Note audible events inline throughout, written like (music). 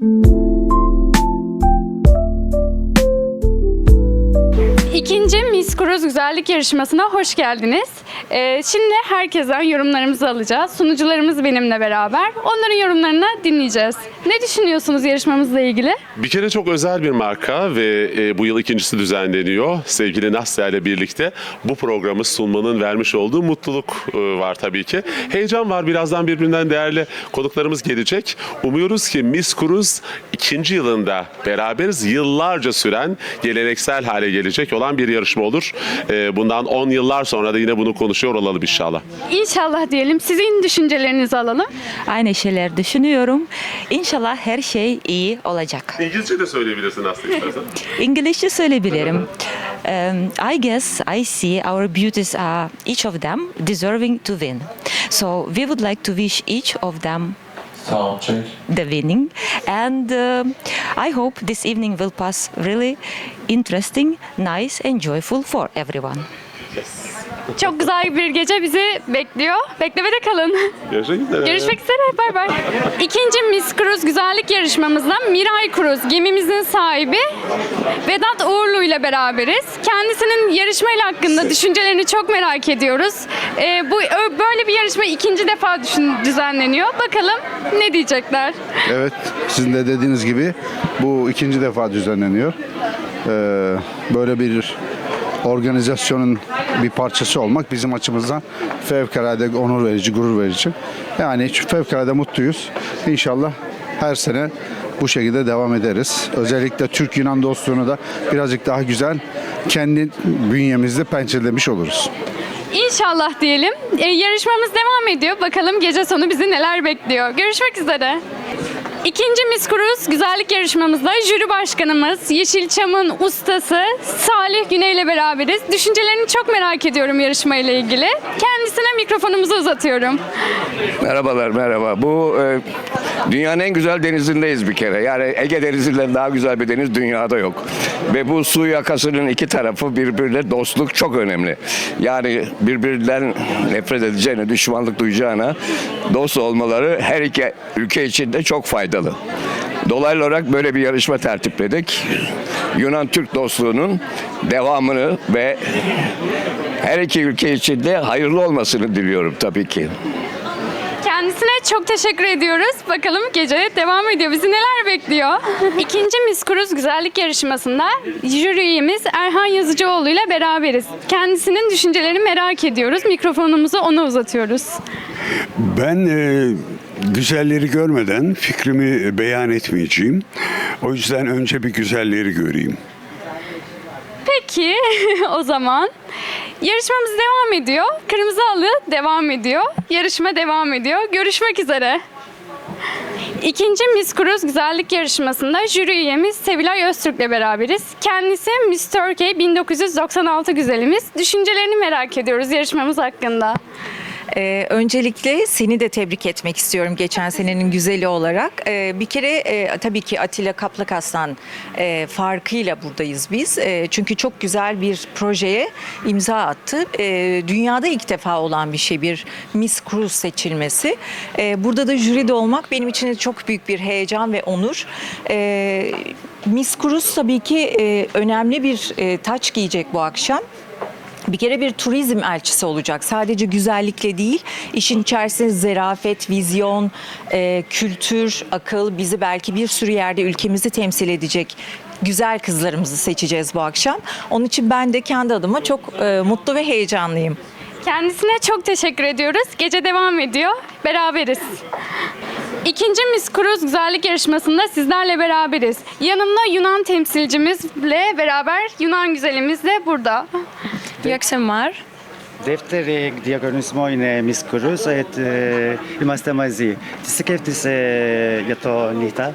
İkinci Güzellik Yarışması'na hoş geldiniz. Ee, şimdi herkesten yorumlarımızı alacağız. Sunucularımız benimle beraber. Onların yorumlarını dinleyeceğiz. Ne düşünüyorsunuz yarışmamızla ilgili? Bir kere çok özel bir marka ve e, bu yıl ikincisi düzenleniyor. Sevgili Nasya ile birlikte bu programı sunmanın vermiş olduğu mutluluk e, var tabii ki. Heyecan var. Birazdan birbirinden değerli konuklarımız gelecek. Umuyoruz ki Miss Cruise ikinci yılında beraberiz. Yıllarca süren geleneksel hale gelecek olan bir yarışma olur. E, bundan 10 yıllar sonra da yine bunu konuşuyor olalım inşallah. İnşallah diyelim. Sizin düşüncelerinizi alalım. Aynı şeyler düşünüyorum. İnşallah her şey iyi olacak. İngilizce de söyleyebilirsin Aslı istersen. (laughs) İngilizce söyleyebilirim. Um, I guess I see our beauties are each of them deserving to win. So we would like to wish each of them. The winning and um I hope this evening will pass really interesting, nice and joyful for everyone. Çok güzel bir gece bizi bekliyor. Beklemede kalın. Görüşmek üzere. Görüşmek üzere. Bay bay. İkinci Miss Cruise güzellik yarışmamızda Miray Cruise gemimizin sahibi Vedat Uğurlu ile beraberiz. Kendisinin yarışmayla hakkında düşüncelerini çok merak ediyoruz. Ee, bu ö- böyle bir yarışma ikinci defa düşün, düzenleniyor. Bakalım ne diyecekler. Evet, sizin de dediğiniz gibi bu ikinci defa düzenleniyor. Ee, böyle bir organizasyonun bir parçası olmak bizim açımızdan fevkalade onur verici, gurur verici. Yani fevkalade mutluyuz. İnşallah her sene bu şekilde devam ederiz. Özellikle Türk-Yunan dostluğunu da birazcık daha güzel kendi bünyemizde pençelemiş oluruz. İnşallah diyelim. Ee, yarışmamız devam ediyor. Bakalım gece sonu bizi neler bekliyor. Görüşmek üzere. İkinci Miss Cruise güzellik yarışmamızda jüri başkanımız, Yeşilçam'ın ustası Salih Güney ile beraberiz. Düşüncelerini çok merak ediyorum yarışmayla ilgili. Kendisine mikrofonumuzu uzatıyorum. Merhabalar merhaba. Bu e, dünyanın en güzel denizindeyiz bir kere. Yani Ege denizinden daha güzel bir deniz dünyada yok. Ve bu su yakasının iki tarafı birbirine dostluk çok önemli. Yani birbirinden nefret edeceğine, düşmanlık duyacağına dost olmaları her iki ülke için de çok faydalı. Dolaylı olarak böyle bir yarışma tertipledik. Yunan-Türk dostluğunun devamını ve her iki ülke için de hayırlı olmasını diliyorum tabii ki. Kendisine çok teşekkür ediyoruz. Bakalım gece devam ediyor. Bizi neler bekliyor? (laughs) İkinci Miss Cruise güzellik yarışmasında jüri üyemiz Erhan Yazıcıoğlu ile beraberiz. Kendisinin düşüncelerini merak ediyoruz. Mikrofonumuzu ona uzatıyoruz. Ben e, güzelleri görmeden fikrimi beyan etmeyeceğim. O yüzden önce bir güzelleri göreyim. Peki (laughs) o zaman yarışmamız devam ediyor. Kırmızı halı devam ediyor. Yarışma devam ediyor. Görüşmek üzere. İkinci Miss Cruise güzellik yarışmasında jüri üyemiz Sevilay Öztürk'le beraberiz. Kendisi Miss Turkey 1996 güzelimiz. Düşüncelerini merak ediyoruz yarışmamız hakkında. Ee, öncelikle seni de tebrik etmek istiyorum geçen senenin güzeli olarak. Ee, bir kere e, tabii ki Atilla Kaplakaslan e, farkıyla buradayız biz. E, çünkü çok güzel bir projeye imza attı. E, dünyada ilk defa olan bir şey bir Miss Cruise seçilmesi. E, burada da jüride olmak benim için de çok büyük bir heyecan ve onur. E, Miss Cruise tabii ki e, önemli bir e, taç giyecek bu akşam. Bir kere bir turizm elçisi olacak. Sadece güzellikle değil, işin içerisinde zarafet, vizyon, e, kültür, akıl bizi belki bir sürü yerde ülkemizi temsil edecek güzel kızlarımızı seçeceğiz bu akşam. Onun için ben de kendi adıma çok e, mutlu ve heyecanlıyım. Kendisine çok teşekkür ediyoruz. Gece devam ediyor. Beraberiz. İkinci Miss Cruise güzellik yarışmasında sizlerle beraberiz. Yanımda Yunan temsilcimizle beraber Yunan güzelimiz de burada. İyi akşamlar. Δεύτερη διαγωνισμό είναι Miss Cruise. Ε, είμαστε μαζί. Τι σκέφτεσαι για το νύχτα.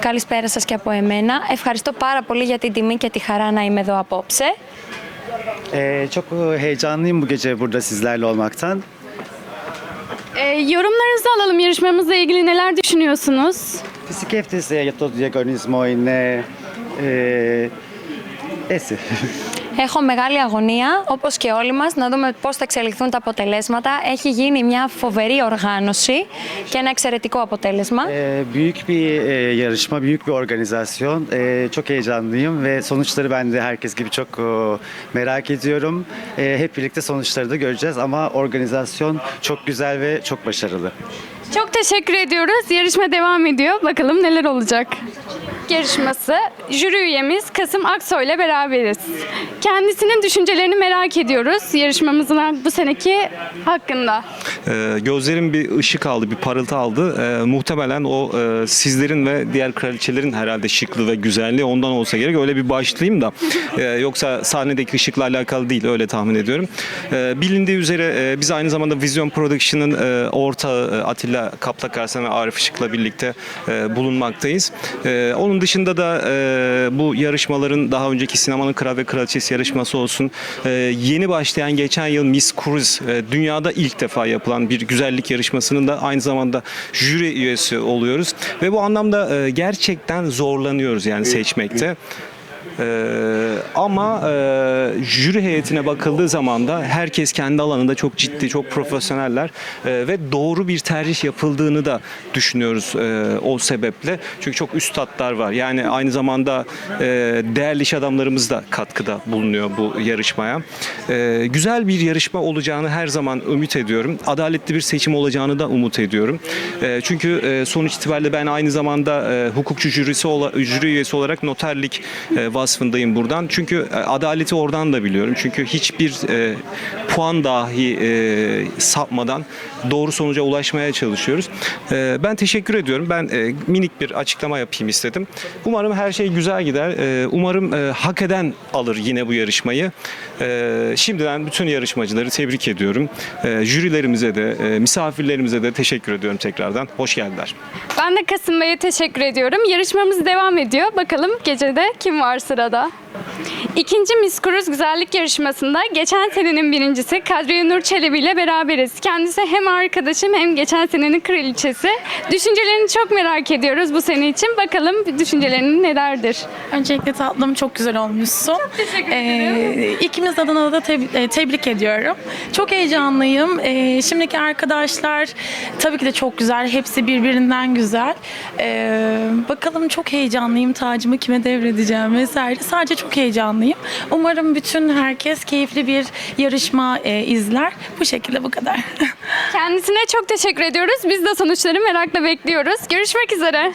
Καλησπέρα σας και από εμένα. Ευχαριστώ πάρα πολύ για την τιμή και τη χαρά να είμαι εδώ απόψε. Ee, çok heyecanlıyım bu gece burada sizlerle olmaktan. Ee, yorumlarınızı alalım yarışmamızla ilgili neler düşünüyorsunuz? Τι σκέφτεσαι για το διαγωνισμό είναι... Ε, έτσι. Έχω μεγάλη αγωνία, όπως και όλοι μας, να δούμε πώς θα εξελιχθούν τα αποτελέσματα. Έχει γίνει μια φοβερή οργάνωση και ένα εξαιρετικό αποτέλεσμα. Ee, büyük bir e, yarışma, büyük bir organizasyon. Ee, çok heyecanlıyım ve sonuçları ben de herkes gibi çok e, merak ediyorum. Ee, hep birlikte sonuçları da göreceğiz ama organizasyon çok güzel ve çok başarılı. Çok teşekkür ediyoruz. Yarışma devam ediyor. Bakalım neler olacak. Yarışması jüri üyemiz Kasım Aksoy ile beraberiz. Kendisinin düşüncelerini merak ediyoruz yarışmamızın bu seneki hakkında. Ee, gözlerim bir ışık aldı, bir parıltı aldı. Ee, muhtemelen o e, sizlerin ve diğer kraliçelerin herhalde şıklığı ve güzelliği ondan olsa gerek. Öyle bir başlayayım da. Ee, yoksa sahnedeki ışıkla alakalı değil, öyle tahmin ediyorum. Ee, bilindiği üzere e, biz aynı zamanda Vision Production'ın e, ortağı e, Atilla Kaplakarsan ve Arif Işık'la birlikte e, bulunmaktayız. E, onun dışında da e, bu yarışmaların daha önceki sinemanın Kral ve Kraliçesi yarışması olsun. e, yeni başlayan geçen yıl Miss Cruise e, dünyada ilk defa yapılan bir güzellik yarışmasının da aynı zamanda jüri üyesi oluyoruz. Ve bu anlamda e, gerçekten zorlanıyoruz yani seçmekte. Ee, ama e, jüri heyetine bakıldığı zaman da herkes kendi alanında çok ciddi, çok profesyoneller e, ve doğru bir tercih yapıldığını da düşünüyoruz e, o sebeple. Çünkü çok üstadlar var. Yani aynı zamanda e, değerli iş adamlarımız da katkıda bulunuyor bu yarışmaya. E, güzel bir yarışma olacağını her zaman ümit ediyorum. Adaletli bir seçim olacağını da umut ediyorum. E, çünkü e, sonuç itibariyle ben aynı zamanda e, hukukçu jürisi jüri üyesi olarak noterlik e, vasfındayım buradan. Çünkü e, adaleti oradan da biliyorum. Çünkü hiçbir e, puan dahi e, sapmadan doğru sonuca ulaşmaya çalışıyoruz. E, ben teşekkür ediyorum. Ben e, minik bir açıklama yapayım istedim. Umarım her şey güzel gider. E, umarım e, hak eden alır yine bu yarışmayı. E, şimdiden bütün yarışmacıları tebrik ediyorum. Jürilerimize de, e, misafirlerimize de teşekkür ediyorum tekrardan. Hoş geldiler. Ben de Kasım Bey'e teşekkür ediyorum. Yarışmamız devam ediyor. Bakalım gecede kim var sırada? İkinci Miss Cruise Güzellik Yarışması'nda geçen senenin birincisi Kadriye Nur Çelebi ile beraberiz. Kendisi hem arkadaşım hem geçen senenin kraliçesi. Düşüncelerini çok merak ediyoruz bu sene için. Bakalım düşüncelerin nelerdir? Öncelikle tatlım çok güzel olmuşsun. Teşekkür Ee, ikimiz adına da teb- e, tebrik ediyorum. Çok heyecanlıyım. Ee, şimdiki arkadaşlar tabii ki de çok güzel. Hepsi birbirinden güzel. Ee, bakalım çok heyecanlıyım. Tacımı kime devredeceğim vesaire. Sadece çok heyecanlıyım. Umarım bütün herkes keyifli bir yarışma e, izler. Bu şekilde bu kadar. (laughs) Kendisine çok teşekkür ediyoruz. Biz de sonuçları merakla bekliyoruz. Görüşmek üzere.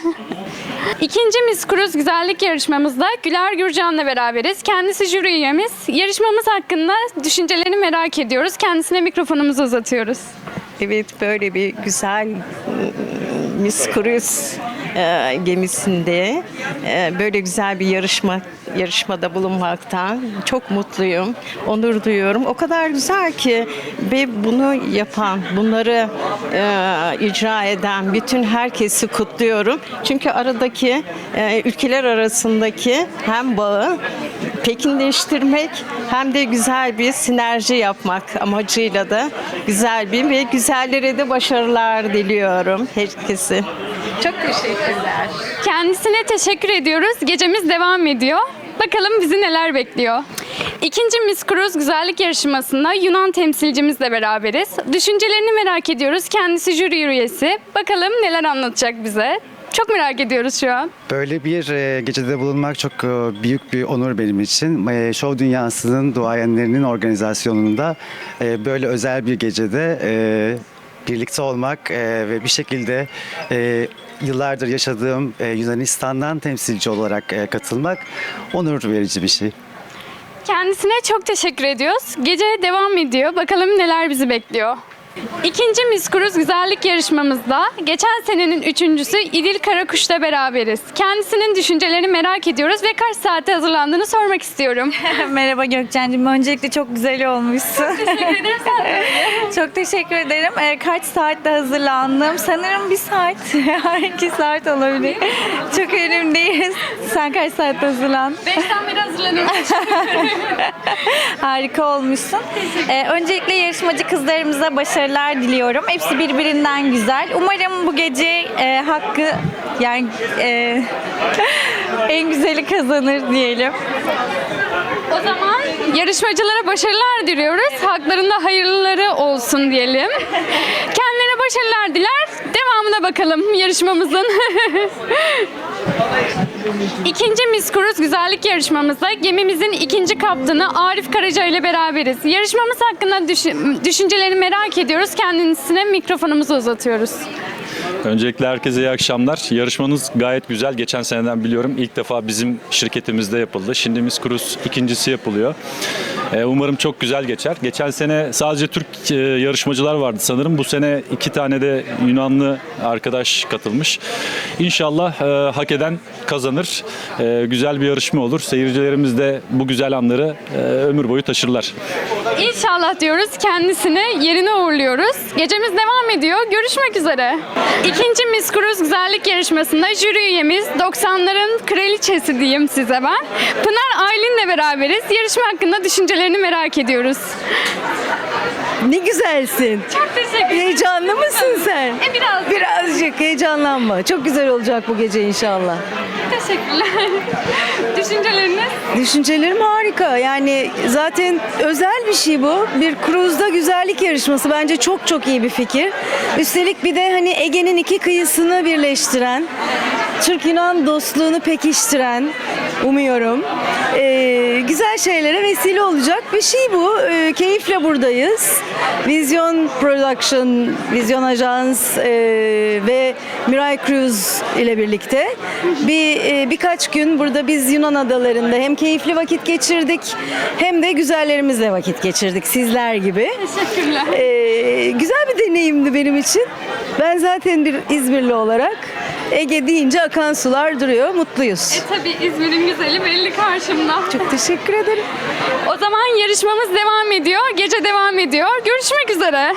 İkinci Miss Cruise Güzellik Yarışmamızda Güler Gürcan'la beraberiz. Kendisi jüri üyemiz. Yarışmamız hakkında düşüncelerini merak ediyoruz. Kendisine mikrofonumuzu uzatıyoruz. Evet böyle bir güzel Miss Cruise e, gemisinde e, böyle güzel bir yarışma yarışmada bulunmaktan çok mutluyum. Onur duyuyorum. O kadar güzel ki ve bunu yapan, bunları e, icra eden bütün herkesi kutluyorum. Çünkü aradaki e, ülkeler arasındaki hem bağı pekinleştirmek hem de güzel bir sinerji yapmak amacıyla da güzel bir ve güzellere de başarılar diliyorum herkese. Çok teşekkürler. Kendisine teşekkür ediyoruz. Gecemiz devam ediyor. Bakalım bizi neler bekliyor. İkinci Miss Cruise Güzellik Yarışması'nda Yunan temsilcimizle beraberiz. Düşüncelerini merak ediyoruz. Kendisi jüri üyesi. Bakalım neler anlatacak bize. Çok merak ediyoruz şu an. Böyle bir e, gecede bulunmak çok e, büyük bir onur benim için. E, Şov dünyasının duayenlerinin organizasyonunda e, böyle özel bir gecede e, birlikte olmak e, ve bir şekilde e, yıllardır yaşadığım e, Yunanistan'dan temsilci olarak e, katılmak onur verici bir şey. Kendisine çok teşekkür ediyoruz. Gece devam ediyor. Bakalım neler bizi bekliyor. İkinci Miss Cruise güzellik yarışmamızda geçen senenin üçüncüsü İdil Karakuş'la beraberiz. Kendisinin düşüncelerini merak ediyoruz ve kaç saatte hazırlandığını sormak istiyorum. (laughs) Merhaba Gökçen'cim. Öncelikle çok güzel olmuşsun. Teşekkür ederim sen de. (laughs) Çok teşekkür ederim. Ee, kaç saatte hazırlandım? Sanırım bir saat, (laughs) iki saat olabilir. Çok önemli değil. Sen kaç saatte hazırlandın? Beşten beri hazırlanıyorum. Harika olmuşsun. Ee, öncelikle yarışmacı kızlarımıza başarılar diliyorum. Hepsi birbirinden güzel. Umarım bu gece e, hakkı yani e, (laughs) en güzeli kazanır diyelim. O zaman Yarışmacılara başarılar diliyoruz. Haklarında hayırlıları olsun diyelim. Kendilerine başarılar diler. Devamına bakalım yarışmamızın. (laughs) İkinci Miss Cruise güzellik yarışmamızda gemimizin ikinci kaptanı Arif Karaca ile beraberiz. Yarışmamız hakkında düşün- düşüncelerini merak ediyoruz. Kendisine mikrofonumuzu uzatıyoruz. Öncelikle herkese iyi akşamlar. Yarışmanız gayet güzel. Geçen seneden biliyorum. İlk defa bizim şirketimizde yapıldı. Şimdi Miss Cruise ikincisi yapılıyor. Ee, umarım çok güzel geçer. Geçen sene sadece Türk e, yarışmacılar vardı sanırım. Bu sene iki tane de Yunanlı arkadaş katılmış. İnşallah e, hak eden kazanır. E, güzel bir yarışma olur. Seyircilerimiz de bu güzel anları e, ömür boyu taşırlar. İnşallah diyoruz kendisini yerine uğurluyoruz. Gecemiz devam ediyor. Görüşmek üzere. İkinci Miss Cruise güzellik yarışmasında jüri üyemiz 90'ların kraliçesi diyeyim size ben. Pınar Aylin'le beraberiz. Yarışma hakkında düşüncelerini merak ediyoruz. Ne güzelsin. Çok teşekkür ederim. Heyecanlı mısın sen? E, biraz. Birazcık heyecanlanma. Çok güzel olacak bu gece inşallah. Teşekkürler. (laughs) Düşünceleriniz? Düşüncelerim harika. Yani zaten özel bir şey bu. Bir kruzda güzellik yarışması bence çok çok iyi bir fikir. Üstelik bir de hani Ege'nin iki kıyısını birleştiren, Türk-Yunan dostluğunu pekiştiren umuyorum. Ee, güzel şeylere vesile olacak bir şey bu. Ee, keyifle buradayız. Vizyon Production, Vizyon Ajans e, ve Miray Cruise ile birlikte bir e, birkaç gün burada biz Yunan adalarında hem keyifli vakit geçirdik hem de güzellerimizle vakit geçirdik sizler gibi. Teşekkürler. Ee, güzel bir deneyimdi benim için. Ben zaten bir İzmirli olarak Ege deyince akan sular duruyor. Mutluyuz. E tabi İzmir'in güzeli belli karşımda. Çok teşekkür ederim. O zaman yarışmamız devam ediyor. Gece devam ediyor. Görüşmek üzere.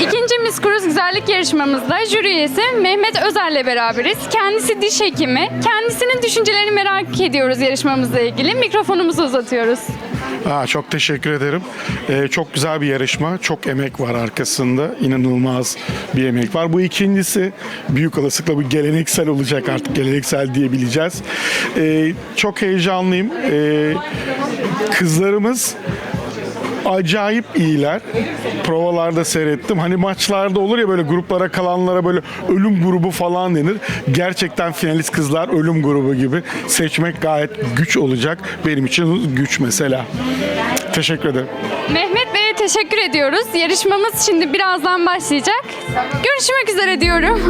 İkinci Miss Cruise güzellik yarışmamızda jüri üyesi Mehmet Özer'le beraberiz. Kendisi diş hekimi. Kendisinin düşüncelerini merak ediyoruz yarışmamızla ilgili. Mikrofonumuzu uzatıyoruz. Aa, çok teşekkür ederim. Ee, çok güzel bir yarışma. Çok emek var arkasında. İnanılmaz bir emek var. Bu ikincisi büyük olasılıkla bu geleneksel olacak artık. Geleneksel diyebileceğiz. Ee, çok heyecanlıyım. Ee, kızlarımız acayip iyiler. Provalarda seyrettim. Hani maçlarda olur ya böyle gruplara kalanlara böyle ölüm grubu falan denir. Gerçekten finalist kızlar ölüm grubu gibi. Seçmek gayet güç olacak. Benim için güç mesela. Teşekkür ederim. Mehmet Bey'e teşekkür ediyoruz. Yarışmamız şimdi birazdan başlayacak. Görüşmek üzere diyorum.